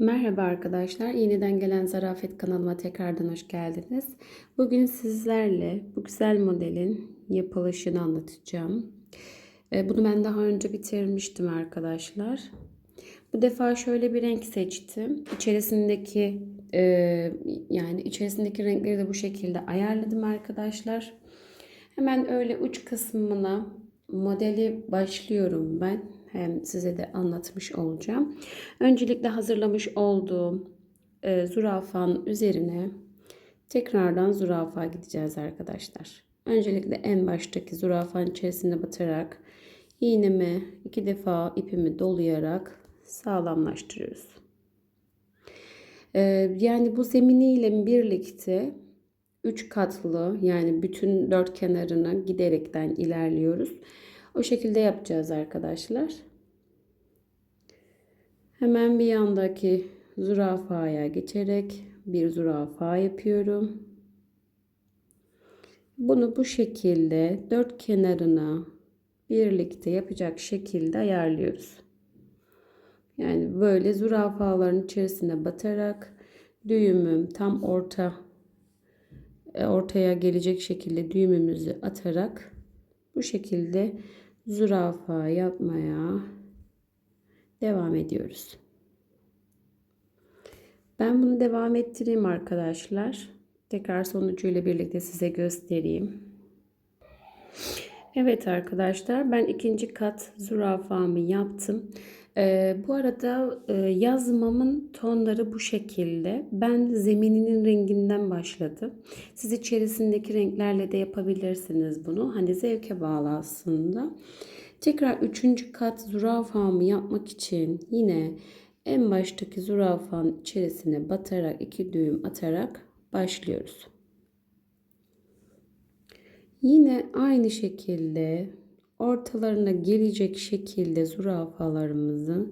Merhaba arkadaşlar. Yeniden gelen Zarafet kanalıma tekrardan hoş geldiniz. Bugün sizlerle bu güzel modelin yapılışını anlatacağım. E, Bunu ben daha önce bitirmiştim arkadaşlar. Bu defa şöyle bir renk seçtim. İçerisindeki e, yani içerisindeki renkleri de bu şekilde ayarladım arkadaşlar. Hemen öyle uç kısmına modeli başlıyorum ben. Hem size de anlatmış olacağım. Öncelikle hazırlamış olduğum e, zürafan üzerine tekrardan zürafa gideceğiz arkadaşlar. Öncelikle en baştaki zürafanın içerisine batarak iğnemi iki defa ipimi dolayarak sağlamlaştırıyoruz. E, yani bu zeminiyle birlikte 3 katlı yani bütün dört kenarına giderekten ilerliyoruz. O şekilde yapacağız arkadaşlar. Hemen bir yandaki zürafaya geçerek bir zürafa yapıyorum. Bunu bu şekilde dört kenarına birlikte yapacak şekilde ayarlıyoruz. Yani böyle zürafaların içerisine batarak düğümüm tam orta e, ortaya gelecek şekilde düğümümüzü atarak bu şekilde zürafa yapmaya devam ediyoruz. Ben bunu devam ettireyim arkadaşlar. Tekrar sonucuyla birlikte size göstereyim. Evet arkadaşlar ben ikinci kat zürafamı yaptım. Ee, bu arada e, yazmamın tonları bu şekilde. Ben zemininin renginden başladım. Siz içerisindeki renklerle de yapabilirsiniz bunu. Hani zevke bağlı aslında. Tekrar üçüncü kat zürafamı yapmak için yine en baştaki zürafanın içerisine batarak iki düğüm atarak başlıyoruz. Yine aynı şekilde ortalarına gelecek şekilde zürafalarımızı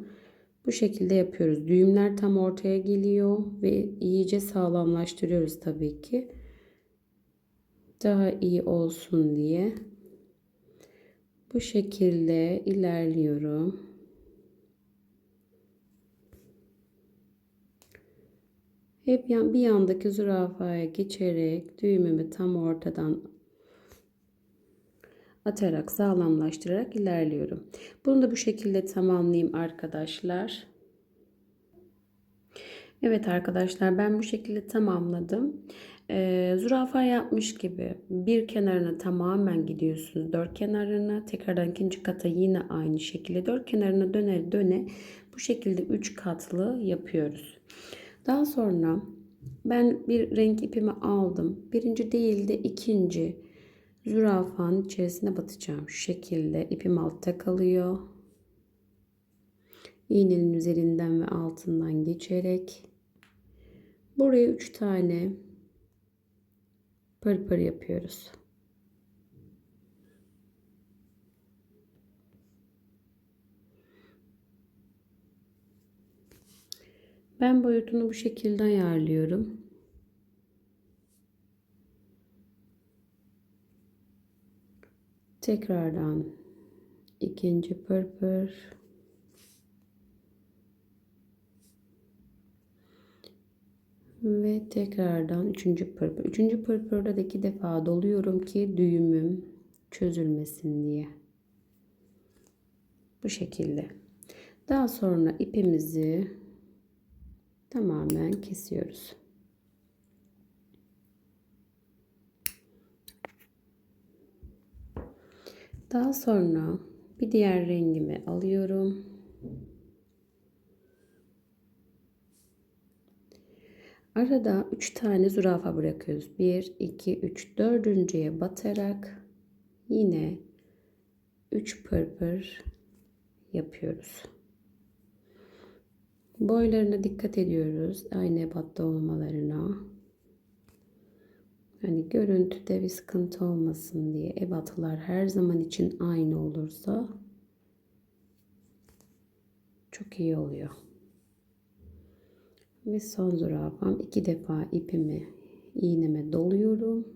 bu şekilde yapıyoruz. Düğümler tam ortaya geliyor ve iyice sağlamlaştırıyoruz tabii ki. Daha iyi olsun diye. Bu şekilde ilerliyorum. Hep bir yandaki zürafaya geçerek düğümümü tam ortadan atarak sağlamlaştırarak ilerliyorum. Bunu da bu şekilde tamamlayayım arkadaşlar. Evet arkadaşlar ben bu şekilde tamamladım. Ee, zürafa yapmış gibi bir kenarına tamamen gidiyorsunuz. Dört kenarına tekrardan ikinci kata yine aynı şekilde dört kenarına döne döne bu şekilde üç katlı yapıyoruz. Daha sonra ben bir renk ipimi aldım. Birinci değil de ikinci zürafanın içerisine batacağım. Şu şekilde ipim altta kalıyor. İğnenin üzerinden ve altından geçerek buraya 3 tane pırpır yapıyoruz. Ben boyutunu bu şekilde ayarlıyorum. Tekrardan ikinci pırpır. Ve tekrardan üçüncü pırpır. Üçüncü pırpırda da iki defa doluyorum ki düğümüm çözülmesin diye. Bu şekilde. Daha sonra ipimizi tamamen kesiyoruz. Daha sonra bir diğer rengimi alıyorum. Arada 3 tane zürafa bırakıyoruz. 1, 2, 3, dördüncüye batarak yine 3 pırpır yapıyoruz. Boylarına dikkat ediyoruz. Aynı ebatta olmalarına. Hani görüntüde bir sıkıntı olmasın diye ebatlar her zaman için aynı olursa çok iyi oluyor. Ve son zürafam iki defa ipimi iğneme doluyorum.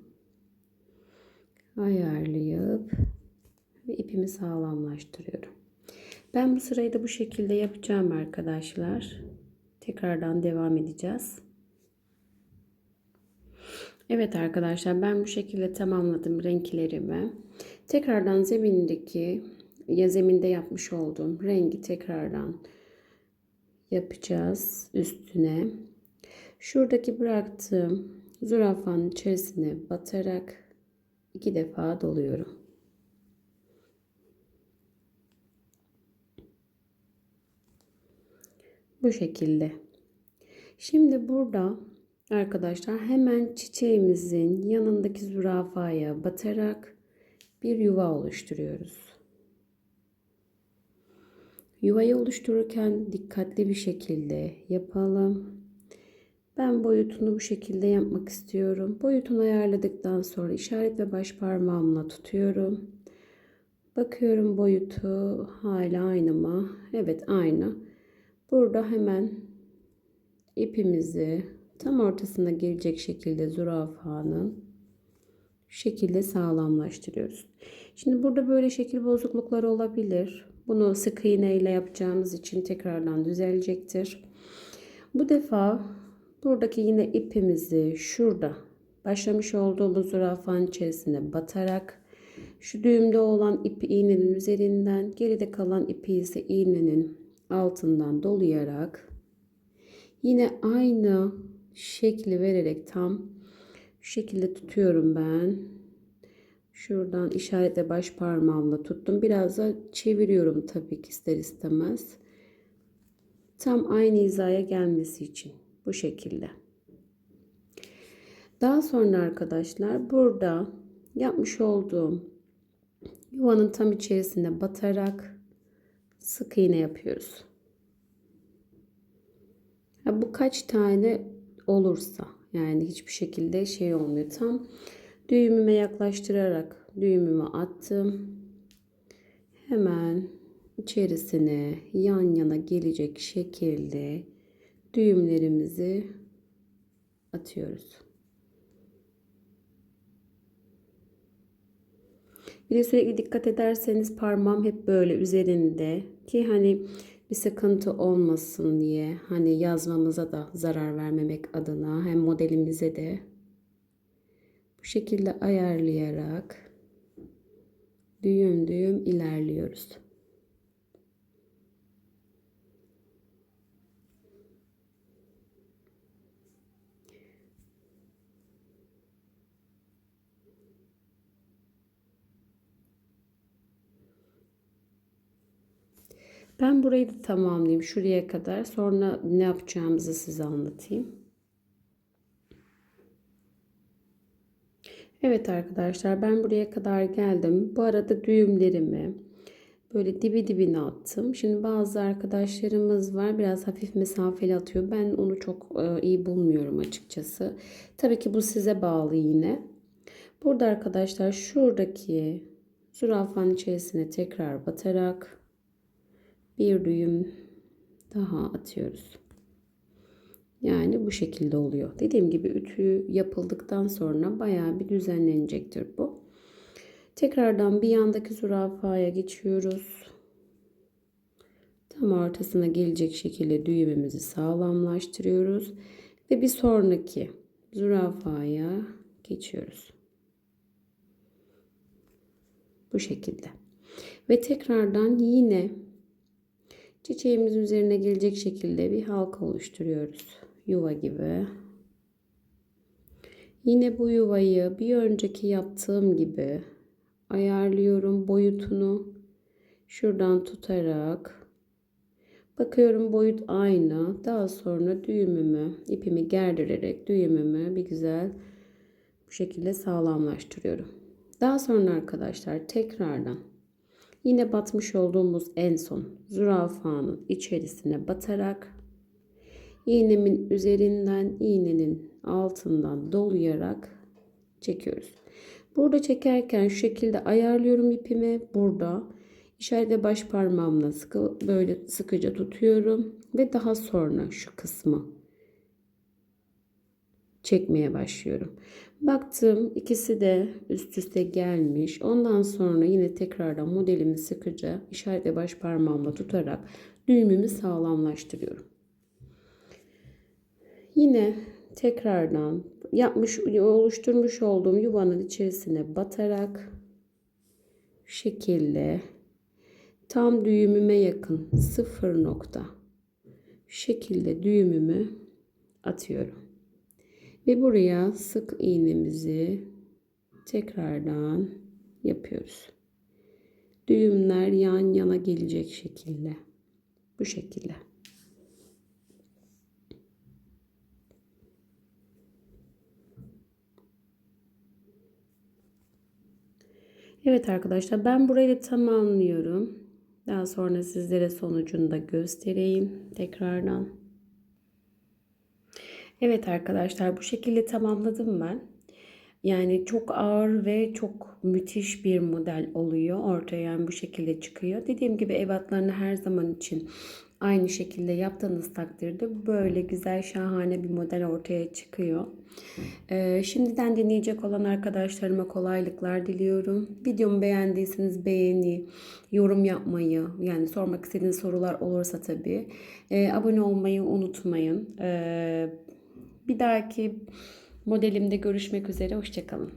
Ayarlayıp ve ipimi sağlamlaştırıyorum. Ben bu sırayı da bu şekilde yapacağım arkadaşlar. tekrardan devam edeceğiz. Evet arkadaşlar ben bu şekilde tamamladım renklerimi. Tekrardan zemindeki ya zeminde yapmış olduğum rengi tekrardan yapacağız üstüne. Şuradaki bıraktığım zürafanın içerisine batarak iki defa doluyorum. Bu şekilde. Şimdi burada arkadaşlar hemen çiçeğimizin yanındaki zürafaya batarak bir yuva oluşturuyoruz. Yuvayı oluştururken dikkatli bir şekilde yapalım. Ben boyutunu bu şekilde yapmak istiyorum. Boyutunu ayarladıktan sonra işaret ve baş parmağımla tutuyorum. Bakıyorum boyutu hala aynı mı? Evet aynı. Burada hemen ipimizi tam ortasına gelecek şekilde zürafanın şekilde sağlamlaştırıyoruz. Şimdi burada böyle şekil bozuklukları olabilir. Bunu sık iğne ile yapacağımız için tekrardan düzelecektir. Bu defa buradaki yine ipimizi şurada başlamış olduğumuz zürafanın içerisine batarak şu düğümde olan ipi iğnenin üzerinden geride kalan ipi ise iğnenin altından dolayarak yine aynı şekli vererek tam şu şekilde tutuyorum ben. Şuradan işaretle baş parmağımla tuttum. Biraz da çeviriyorum tabii ki ister istemez. Tam aynı hizaya gelmesi için bu şekilde. Daha sonra arkadaşlar burada yapmış olduğum yuvanın tam içerisine batarak sık iğne yapıyoruz. Ya bu kaç tane olursa yani hiçbir şekilde şey olmuyor. Tam düğümüme yaklaştırarak düğümümü attım. Hemen içerisine yan yana gelecek şekilde düğümlerimizi atıyoruz. Bir de sürekli dikkat ederseniz parmağım hep böyle üzerinde ki hani bir sıkıntı olmasın diye hani yazmamıza da zarar vermemek adına hem modelimize de bu şekilde ayarlayarak düğüm düğüm ilerliyoruz. Ben burayı da tamamlayayım şuraya kadar. Sonra ne yapacağımızı size anlatayım. Evet arkadaşlar ben buraya kadar geldim. Bu arada düğümlerimi böyle dibi dibine attım. Şimdi bazı arkadaşlarımız var biraz hafif mesafeli atıyor. Ben onu çok e, iyi bulmuyorum açıkçası. Tabii ki bu size bağlı yine. Burada arkadaşlar şuradaki zürafanın içerisine tekrar batarak bir düğüm daha atıyoruz. Yani bu şekilde oluyor. Dediğim gibi ütü yapıldıktan sonra bayağı bir düzenlenecektir bu. Tekrardan bir yandaki zürafaya geçiyoruz. Tam ortasına gelecek şekilde düğümümüzü sağlamlaştırıyoruz. Ve bir sonraki zürafaya geçiyoruz. Bu şekilde. Ve tekrardan yine Çiçeğimizin üzerine gelecek şekilde bir halka oluşturuyoruz. Yuva gibi. Yine bu yuvayı bir önceki yaptığım gibi ayarlıyorum boyutunu. Şuradan tutarak bakıyorum boyut aynı. Daha sonra düğümümü, ipimi gerdirerek düğümümü bir güzel bu şekilde sağlamlaştırıyorum. Daha sonra arkadaşlar tekrardan Yine batmış olduğumuz en son zürafanın içerisine batarak iğnemin üzerinden iğnenin altından dolayarak çekiyoruz. Burada çekerken şu şekilde ayarlıyorum ipimi. Burada işaretle baş parmağımla sıkı, böyle sıkıca tutuyorum ve daha sonra şu kısmı çekmeye başlıyorum. Baktım ikisi de üst üste gelmiş. Ondan sonra yine tekrardan modelimi sıkıca işaretle baş parmağımla tutarak düğümümü sağlamlaştırıyorum. Yine tekrardan yapmış oluşturmuş olduğum yuvanın içerisine batarak şu şekilde tam düğümüme yakın sıfır nokta şekilde düğümümü atıyorum. Ve buraya sık iğnemizi tekrardan yapıyoruz. Düğümler yan yana gelecek şekilde. Bu şekilde. Evet arkadaşlar ben burayı da tamamlıyorum. Daha sonra sizlere sonucunu da göstereyim tekrardan. Evet arkadaşlar bu şekilde tamamladım ben. Yani çok ağır ve çok müthiş bir model oluyor. Ortaya yani bu şekilde çıkıyor. Dediğim gibi ebatlarını her zaman için aynı şekilde yaptığınız takdirde böyle güzel şahane bir model ortaya çıkıyor. Ee, şimdiden deneyecek olan arkadaşlarıma kolaylıklar diliyorum. Videomu beğendiyseniz beğeni, yorum yapmayı yani sormak istediğiniz sorular olursa tabii e, abone olmayı unutmayın. Ee, bir dahaki modelimde görüşmek üzere. Hoşçakalın.